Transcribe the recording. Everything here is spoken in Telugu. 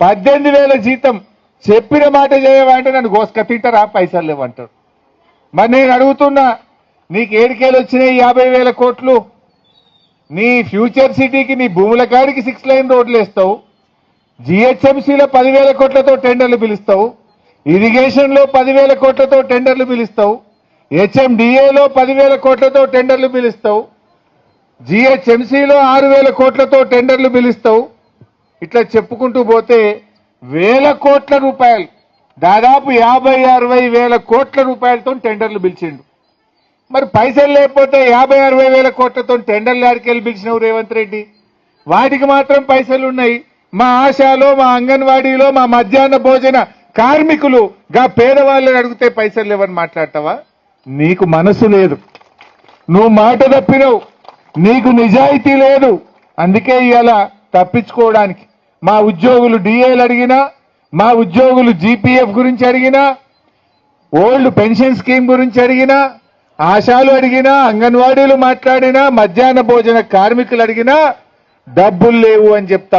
పద్దెనిమిది వేల జీతం చెప్పిన మాట చేయమంటే నన్ను గోసుక తింటారా? పైసలు లేవంటారు. మరి నేను అడుగుతున్నా నీకు ఏడికేలు వచ్చినాయి యాభై వేల కోట్లు? నీ ఫ్యూచర్ సిటీకి నీ భూముల కాడికి సిక్స్ లైన్ రోడ్లు వేస్తావు. జిహెచ్ఎంసీలో పదివేల కోట్లతో టెండర్లు పిలుస్తావు. ఇరిగేషన్లో పదివేల కోట్లతో టెండర్లు పిలుస్తావు. హెచ్ఎండిఏలో పదివేల కోట్లతో టెండర్లు పిలుస్తావు. జిహెచ్ఎంసీలో ఆరు వేల కోట్లతో టెండర్లు పిలుస్తావు. ఇట్లా చెప్పుకుంటూ పోతే వేల కోట్ల రూపాయలు దాదాపు యాభై అరవై వేల కోట్ల రూపాయలతో టెండర్లు పిలిచిండు. మరి పైసలు లేకపోతే యాభై అరవై వేల కోట్లతో టెండర్లు ఆడికెళ్ళి పిలిచినవు రేవంత్ రెడ్డి? వాటికి మాత్రం పైసలు ఉన్నాయి. మా ఆశాలో మా అంగన్వాడీలో మా మధ్యాహ్న భోజన కార్మికులు గా పేదవాళ్ళని అడిగితే పైసలు లేవని మాట్లాడతావా? నీకు మనసు లేదు. నువ్వు మాట తప్పినవు. నీకు నిజాయితీ లేదు. అందుకే ఇవాళ తప్పించుకోవడానికి. మా ఉద్యోగులు డిఏలు అడిగినా మా ఉద్యోగులు జీపీఎఫ్ గురించి అడిగినా ఓల్డ్ పెన్షన్ స్కీమ్ గురించి అడిగినా ఆశాలు అడిగినా అంగన్వాడీలు మాట్లాడినా మధ్యాహ్న భోజన కార్మికులు అడిగినా డబ్బులు లేవు అని చెప్తా